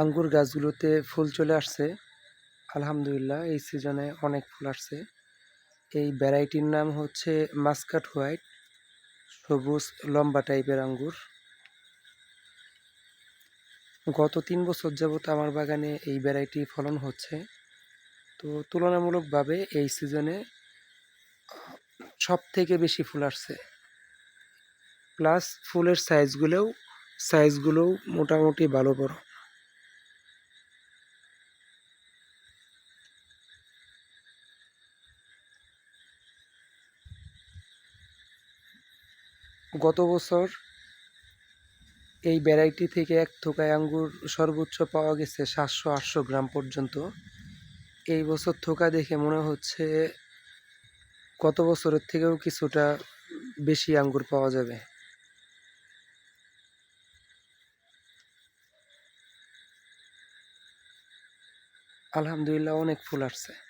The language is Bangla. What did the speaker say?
আঙ্গুর গাছগুলোতে ফুল চলে আসছে। আলহামদুলিল্লাহ, এই সিজনে অনেক ফুল আসছে। এই ভ্যারাইটির নাম হচ্ছে মাস্কাট হোয়াইট, সবুজ, লম্বা টাইপের আঙ্গুর। গত তিন বছর যাবত আমার বাগানে এই ভ্যারাইটি ফলন হচ্ছে। তো তুলনামূলকভাবে এই সিজনে সব থেকে বেশি ফুল আসছে। প্লাস ফুলের সাইজগুলোও সাইজগুলোও মোটামুটি ভালো বড়। গত বছর এই ভ্যারাইটি থেকে এক থোকায় আঙ্গুর সর্বোচ্চ পাওয়া গেছে সাতশো আটশো গ্রাম পর্যন্ত। এই বছর থোকা দেখে মনে হচ্ছে গত বছরের থেকেও কিছুটা বেশি আঙ্গুর পাওয়া যাবে। আলহামদুলিল্লাহ অনেক ফুল আসছে।